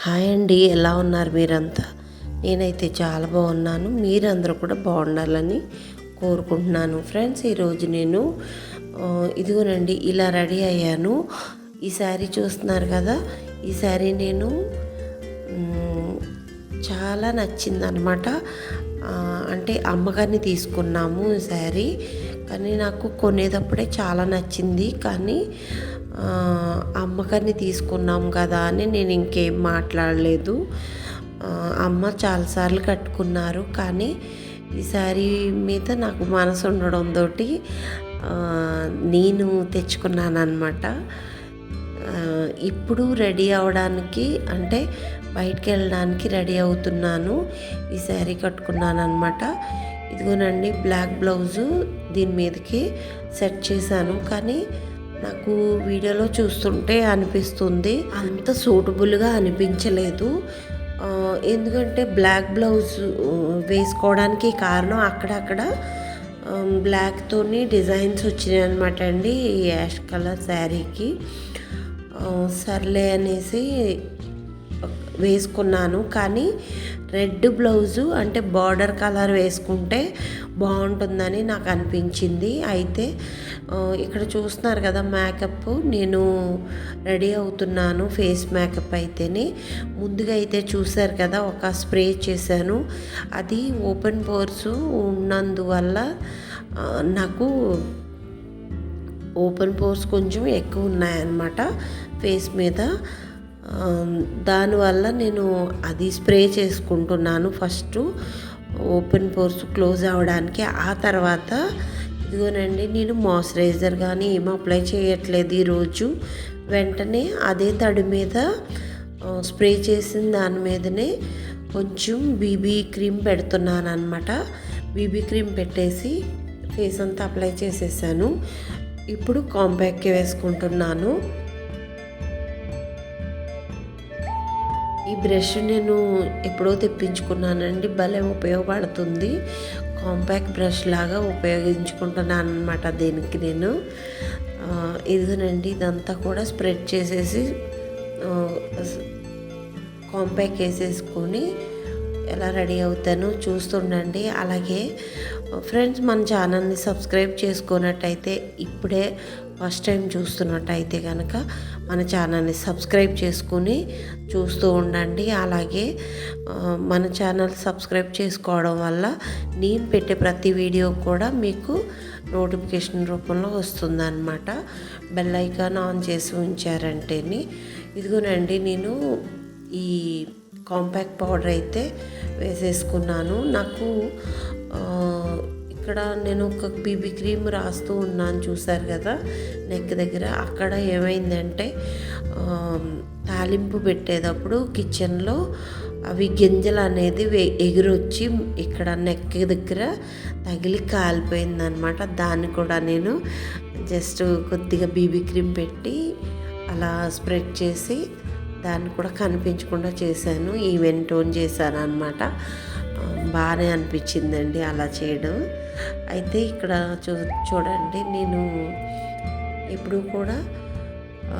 Hi అండి ఎలా ఉన్నారు మీరంతా? నేనైతే చాలా బాగున్నాను. మీరందరూ కూడా బాగుండాలని కోరుకుంటున్నాను. ఫ్రెండ్స్ ఈరోజు నేను ఇదిగోనండి ఇలా రెడీ అయ్యాను. ఈ శారీ చూస్తున్నారు కదా? ఈ శారీ నేను చాలా నచ్చిందనమాట. అంటే అమ్మగారిని తీసుకున్నాము ఈ శారీ. కానీ నాకు కొనేటప్పుడే చాలా నచ్చింది. కానీ అమ్మగారిని తీసుకున్నాం కదా అని నేను ఇంకేం మాట్లాడలేదు. అమ్మ చాలాసార్లు కట్టుకున్నారు. కానీ ఈ శారీ మీద నాకు మనసు తోటి నేను తెచ్చుకున్నాను అనమాట ఇప్పుడు రెడీ అవడానికి అంటే బయటికి వెళ్ళడానికి రెడీ అవుతున్నాను. ఈ శారీ కట్టుకున్నాను అనమాట ఇదిగోనండి బ్లాక్ బ్లౌజు దీని మీదకి సెట్ చేశాను. కానీ నాకు వీడియోలో చూస్తుంటే అనిపిస్తుంది. అంత సూటబుల్గా అనిపించలేదు. ఎందుకంటే బ్లాక్ బ్లౌజ్ వేసుకోవడానికి కారణం అక్కడక్కడ బ్లాక్తోని డిజైన్స్ వచ్చినాయి అనమాట అండి ఈ యాష్ కలర్ శారీకి. సర్లే అనేసి వేసుకున్నాను. కానీ రెడ్ బ్లౌజు అంటే బార్డర్ కలర్ వేసుకుంటే బాగుంటుందని నాకు అనిపించింది. అయితే ఇక్కడ చూస్తున్నారు కదా మేకప్. నేను రెడీ అవుతున్నాను ఫేస్ మేకప్ అయితేనే. ముందుగా అయితే చూశారు కదా ఒక స్ప్రే చేశాను. అది ఓపెన్ పోర్స్ ఉన్నందువల్ల నాకు ఓపెన్ పోర్స్ కొంచెం ఎక్కువ ఉన్నాయన్నమాట ఫేస్ మీద. దానివల్ల నేను అది స్ప్రే చేసుకుంటున్నాను ఫస్ట్ ఓపెన్ పోర్స్ క్లోజ్ అవ్వడానికి. ఆ తర్వాత ఇదిగోనండి నేను మాయిశ్చరైజర్ కానీ ఏం అప్లై చేయట్లేదు ఈరోజు. వెంటనే అదే తడి మీద స్ప్రే చేసిన దాని మీదనే కొంచెం బీబీ క్రీమ్ పెడుతున్నాను అనమాట బీబీ క్రీమ్ పెట్టేసి ఫేస్ అంతా అప్లై చేసేసాను. ఇప్పుడు కాంపాక్ట్కి వేసుకుంటున్నాను. ఈ బ్రష్ నేను ఎప్పుడో తెప్పించుకున్నానండి భలే ఉపయోగపడుతుంది. కాంపాక్ట్ బ్రష్ లాగా ఉపయోగించుకుంటున్నాను అనమాట దీనికి నేను. ఆ, ఇదిగోనండి ఇదంతా కూడా స్ప్రెడ్ చేసేసి కాంపాక్ట్ వేసేసుకొని ఎలా రెడీ అవుతానో చూస్తుండండి. అలాగే ఫ్రెండ్స్ మన ఛానల్ని సబ్స్క్రైబ్ చేసుకున్నట్టయితే ఇప్పుడే ఫస్ట్ టైం చూస్తున్నట్టయితే కనుక మన ఛానల్ని సబ్స్క్రైబ్ చేసుకుని చూస్తూ ఉండండి. అలాగే మన ఛానల్ సబ్స్క్రైబ్ చేసుకోవడం వల్ల నేను పెట్టే ప్రతి వీడియో కూడా మీకు నోటిఫికేషన్ రూపంలో వస్తుందన్నమాట. బెల్ ఐకాన్ ఆన్ చేసి ఉంచారంటేని. ఇదిగోనండి నేను ఈ కాంపాక్ట్ పౌడర్ అయితే వేసేసుకున్నాను. నాకు ఇక్కడ నేను ఒక బీబీ క్రీమ్ రాస్తూ ఉన్నాను చూసారు కదా? నెక్ దగ్గర. అక్కడ ఏమైందంటే తాలింపు పెట్టేటప్పుడు కిచెన్లో అవి గింజలు అనేది ఎగిరొచ్చి ఇక్కడ నెక్ దగ్గర తగిలి కాలిపోయింది అనమాట దాన్ని కూడా నేను జస్ట్ కొద్దిగా బీబీ క్రీమ్ పెట్టి అలా స్ప్రెడ్ చేసి దాన్ని కూడా కనిపించకుండా చేశాను. ఈవెన్ టోన్ చేశాను అనమాట బాగానే అనిపించిందండి అలా చేయడం. అయితే ఇక్కడ చూ చూడండి నేను ఎప్పుడు కూడా ఆ,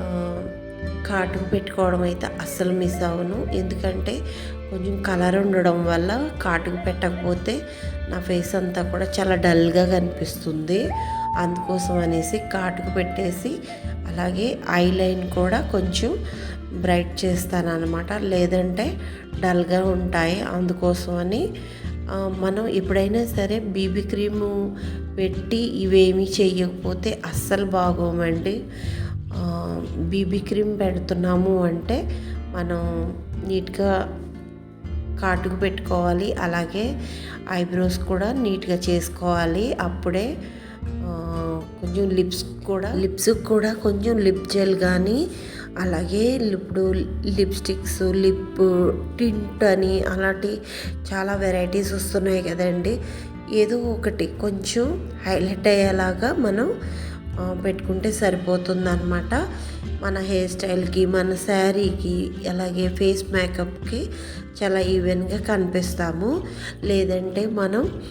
కాటుకు పెట్టుకోవడం అయితే అస్సలు మిస్ అవ్వను. ఎందుకంటే కొంచెం కలర్ ఉండడం వల్ల కాటుకు పెట్టకపోతే నా ఫేస్ అంతా కూడా చాలా డల్గా కనిపిస్తుంది. అందుకోసం అనేసి కాటుకు పెట్టేసి అలాగే ఐ లైన్ కూడా కొంచెం బ్రైట్ చేస్తాను అనమాట లేదంటే డల్గా ఉంటాయి. అందుకోసమని మనం ఎప్పుడైనా సరే బీబీ క్రీము పెట్టి ఇవేమీ చేయకపోతే అస్సలు బాగోమండి బీబీ క్రీమ్ పెడుతున్నాము అంటే మనం నీట్గా కాటుకు పెట్టుకోవాలి. అలాగే ఐబ్రోస్ కూడా నీట్గా చేసుకోవాలి. అప్పుడే కొంచెం లిప్స్ కూడా లిప్స్ కూడా కొంచెం లిప్ జెల్ కానీ అలాగే ఇప్పుడు లిప్స్టిక్స్ లిప్ టింట్ అని అలాంటి చాలా వెరైటీస్ వస్తున్నాయి కదండి. ఏదో ఒకటి కొంచెం హైలైట్ అయ్యేలాగా మనం పెట్టుకుంటే సరిపోతుందన్నమాట. మన హెయిర్ స్టైల్కి మన శారీకి అలాగే ఫేస్ మేకప్కి చాలా ఈవెన్గా కనిపిస్తాము. లేదంటే మనం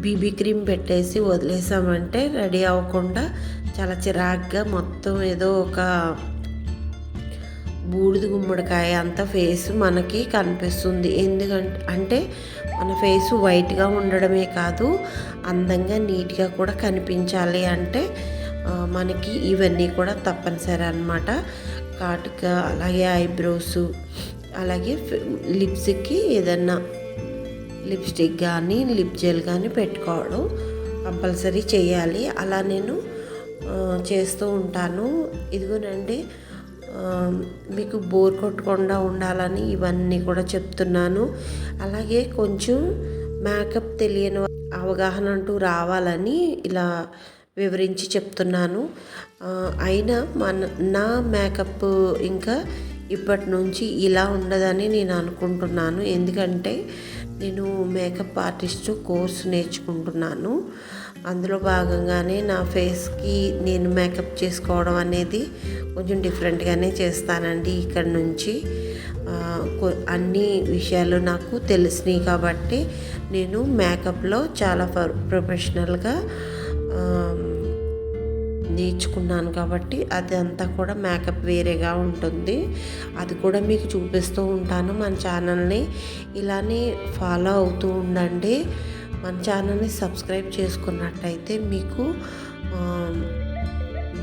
బీబీ క్రీమ్ పెట్టేసి వదిలేసామంటే రెడీ అవ్వకుండా చాలా చిరాగ్గా మొత్తం ఏదో ఒక బూడిద గుమ్మడికాయ అంత ఫేస్ మనకి కనిపిస్తుంది. ఎందుకంటే అంటే మన ఫేస్ వైట్గా ఉండడమే కాదు అందంగా నీట్గా కూడా కనిపించాలి అంటే మనకి ఇవన్నీ కూడా తప్పనిసరి అనమాట కాటుక అలాగే ఐబ్రోస్ అలాగే లిప్స్కి ఏదన్నా లిప్స్టిక్ కానీ లిప్ జెల్ కానీ పెట్టుకోవడం కంపల్సరీ చేయాలి. అలా నేను చేస్తూ ఉంటాను. ఇదిగోనండి మీకు బోర్ కొట్టకుండా ఉండాలని ఇవన్నీ కూడా చెప్తున్నాను. అలాగే కొంచెం మేకప్ తెలియని అవగాహన అంటూ రావాలని ఇలా వివరించి చెప్తున్నాను. అయినా మన నా మేకప్ ఇంకా ఇప్పటి నుంచి ఇలా ఉండదని నేను అనుకుంటున్నాను. ఎందుకంటే నేను మేకప్ ఆర్టిస్ట్ కోర్సు నేర్చుకుంటున్నాను. అందులో భాగంగానే నా ఫేస్కి నేను మేకప్ చేసుకోవడం అనేది కొంచెం డిఫరెంట్గానే చేస్తానండి ఇక్కడ నుంచి. అన్ని విషయాలు నాకు తెలిసినాయి కాబట్టి నేను మేకప్లో చాలా ఫర్ ప్రొఫెషనల్గా నేర్చుకున్నాను కాబట్టి అది అంతా కూడా మేకప్ వేరేగా ఉంటుంది. అది కూడా మీకు చూపిస్తూ ఉంటాను మన ఛానల్ని. ఇలానే ఫాలో అవుతూ ఉండండి. మన ఛానల్ని సబ్స్క్రైబ్ చేసుకున్నట్టయితే మీకు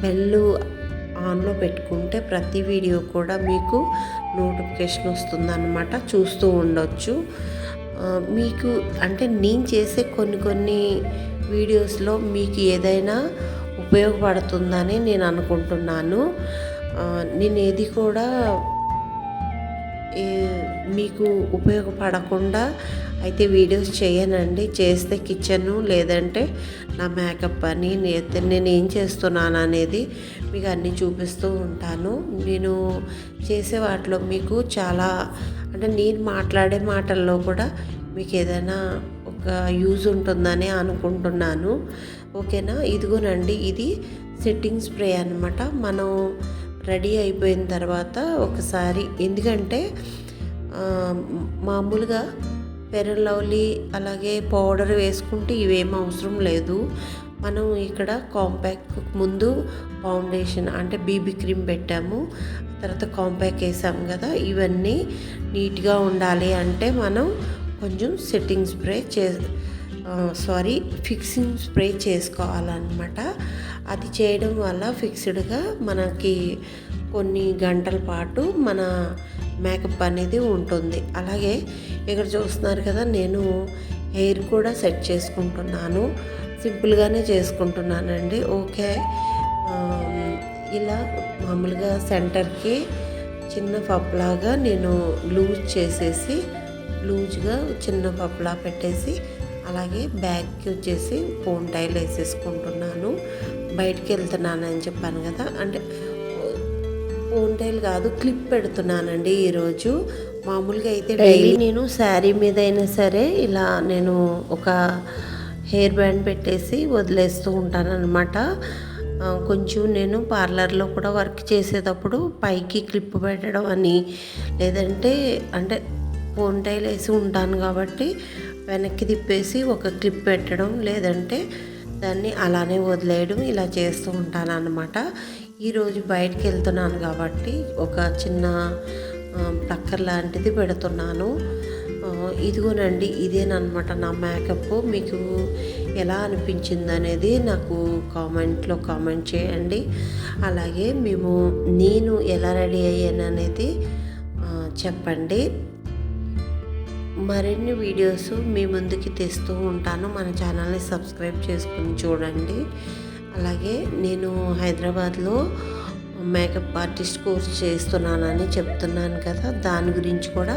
బెల్ ఆన్లో పెట్టుకుంటే ప్రతి వీడియో కూడా మీకు నోటిఫికేషన్ వస్తుందన్నమాట. చూస్తూ ఉండొచ్చు. మీకు అంటే నేను చేసే కొన్ని కొన్ని వీడియోస్లో మీకు ఏదైనా ఉపయోగపడుతుందని నేను అనుకుంటున్నాను. నేను ఏది కూడా ఏ- మీకు ఉపయోగపడకుండా అయితే వీడియోస్ చేయనండి. చేస్తే కిచెన్ లేదంటే నా మేకప్ అని నేను ఏం చేస్తున్నాను అనేది మీకు అన్నీ చూపిస్తూ ఉంటాను. నేను చేసే వాటిలో మీకు చాలా అంటే నేను మాట్లాడే మాటల్లో కూడా మీకు ఏదైనా ఒక యూజ్ ఉంటుందని అనుకుంటున్నాను. ఓకేనా? ఇదిగోనండి ఇది సెట్టింగ్ స్ప్రే అనమాట మనం రెడీ అయిపోయిన తర్వాత ఒకసారి ఎందుకంటే మామూలుగా పెరన్ లవ్లీ అలాగే పౌడర్ వేసుకుంటే ఇవేం అవసరం లేదు. మనం ఇక్కడ కాంపాక్ట్ ముందు ఫౌండేషన్ అంటే బీబీ క్రీమ్ పెట్టాము. తర్వాత కాంపాక్ట్ వేసాము కదా ఇవన్నీ నీట్గా ఉండాలి అంటే మనం కొంచెం సెట్టింగ్ స్ప్రే చే సారీ ఫిక్సింగ్ స్ప్రే చేసుకోవాలన్నమాట. అది చేయడం వల్ల ఫిక్స్డ్గా మనకి కొన్ని గంటల పాటు మన మేకప్ అనేది ఉంటుంది. అలాగే ఇక్కడ చూస్తున్నారు కదా నేను హెయిర్ కూడా సెట్ చేసుకుంటున్నాను. సింపుల్గానే చేసుకుంటున్నానండి. ఓకే. ఇలా మామూలుగా సెంటర్కి చిన్న పప్పులాగా నేను లూజ్ చేసేసి లూజ్గా చిన్న పప్పులా పెట్టేసి అలాగే బ్యాగ్కి వచ్చేసి ఫోన్ టైల్ వేసేసుకుంటున్నాను. బయటికి వెళ్తున్నానని చెప్పాను కదా అంటే ఫోన్ టైల్ కాదు క్లిప్ పెడుతున్నానండి ఈరోజు. మామూలుగా అయితే డైలీ నేను శారీ మీద అయినా సరే ఇలా నేను ఒక హెయిర్ బ్యాండ్ పెట్టేసి వదిలేస్తూ ఉంటాను అనమాట కొంచెం నేను పార్లర్లో కూడా వర్క్ చేసేటప్పుడు పైకి క్లిప్ పెట్టడం అని లేదంటే అంటే ఫోన్ టైల్ వేసి ఉంటాను కాబట్టి వెనక్కి తిప్పేసి ఒక క్లిప్ పెట్టడం లేదంటే దాన్ని అలానే వదిలేయడం ఇలా చేస్తూ ఉంటాను అనమాట ఈరోజు బయటికి వెళ్తున్నాను కాబట్టి ఒక చిన్న ప్లక్కర్ లాంటిది పెడుతున్నాను. ఇదిగోనండి ఇదేనమాట నా మేకప్. మీకు ఎలా అనిపించింది అనేది నాకు కామెంట్లో కామెంట్ చేయండి. అలాగే మేము నేను ఎలా రెడీ అయ్యాను అనేది చెప్పండి. మరిన్ని వీడియోస్ మీ ముందుకి తెస్తూ ఉంటాను. మన ఛానల్ని సబ్స్క్రైబ్ చేసుకుని చూడండి. అలాగే నేను హైదరాబాద్లో మేకప్ ఆర్టిస్ట్ కోర్స్ చేస్తున్నానని చెప్తున్నాను కదా దాని గురించి కూడా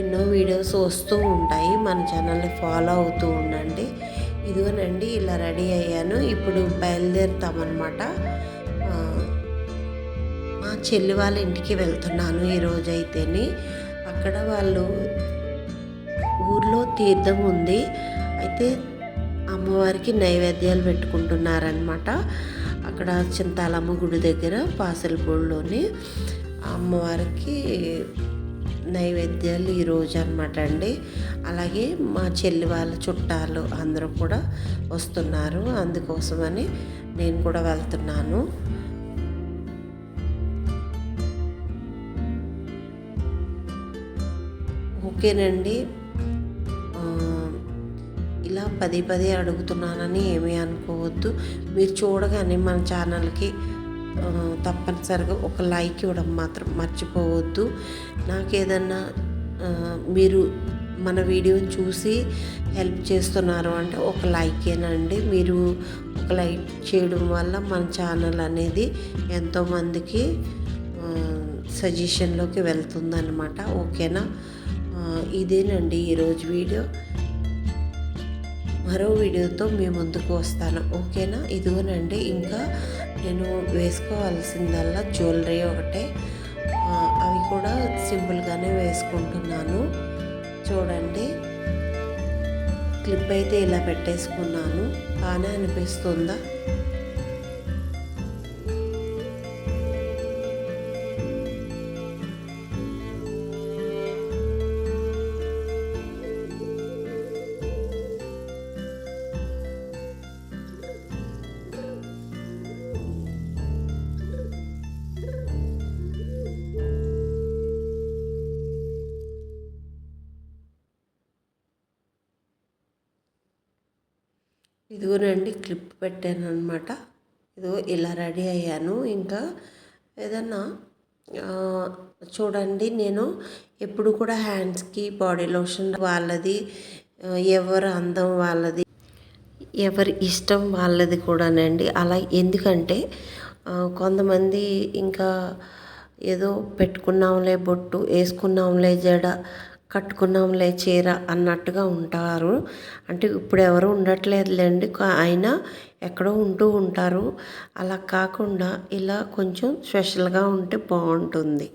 ఎన్నో వీడియోస్ వస్తూ ఉంటాయి. మన ఛానల్ని ఫాలో అవుతూ ఉండండి. ఇదిగోనండి ఇలా రెడీ అయ్యాను. ఇప్పుడు బయలుదేరుతామన్నమాట. మా చెల్లి వాళ్ళ ఇంటికి వెళ్తున్నాను ఈరోజు అయితేని అక్కడ వాళ్ళు ఊర్లో తీర్థం ఉంది. అయితే అమ్మవారికి నైవేద్యాలు పెట్టుకుంటున్నారనమాట అక్కడ చింతాలమ్మ గుడి దగ్గర పాసలపూడిలోని అమ్మవారికి నైవేద్యాలు ఈరోజు అనమాట అండి. అలాగే మా చెల్లి వాళ్ళ చుట్టాలు అందరూ కూడా వస్తున్నారు అందుకోసమని నేను కూడా వెళ్తున్నాను. ఓకేనండి. పదే పదే అడుగుతున్నానని ఏమీ అనుకోవద్దు. మీరు చూడగానే మన ఛానల్కి తప్పనిసరిగా ఒక లైక్ ఇవ్వడం మాత్రం మర్చిపోవద్దు. నాకేదన్నా మీరు మన వీడియోని చూసి హెల్ప్ చేస్తున్నారు అంటే ఒక లైకేనండి మీరు ఒక లైక్ చేయడం వల్ల మన ఛానల్ అనేది ఎంతోమందికి సజెషన్లోకి వెళ్తుందన్నమాట. ఓకేనా? ఇదేనండి ఈరోజు వీడియో. మరో వీడియోతో మీ ముందుకు వస్తాను. ఓకేనా? ఇదిగోనండి ఇంకా నేను వేసుకోవాల్సిందల్లా జ్యువెలరీ ఒకటే. అవి కూడా సింపుల్గానే వేసుకుంటున్నాను. చూడండి క్లిప్ అయితే ఇలా పెట్టేసుకున్నాను. బాగానే అనిపిస్తుందా? ఇదిగోనండి క్లిప్ పెట్టాను అనమాట ఇదిగో ఇలా రెడీ అయ్యాను. ఇంకా ఏదన్నా చూడండి నేను ఎప్పుడు కూడా హ్యాండ్స్కి బాడీ లోషన్ వాళ్ళది ఎవరు ఎవరి అందం వాళ్ళది ఎవరి ఇష్టం వాళ్ళది కూడానండి. అలా ఎందుకంటే కొంతమంది ఇంకా ఏదో పెట్టుకున్నాంలే బొట్టు వేసుకున్నాంలే జడ కట్టుకున్నాంలే చీర అన్నట్టుగా ఉంటారు. అంటే ఇప్పుడు ఎవరు ఉండట్లేదులేండి. కా- అయినా ఎక్కడో ఉంటూ ఉంటారు. అలా కాకుండా ఇలా కొంచెం స్పెషల్గా ఉంటే బాగుంటుంది.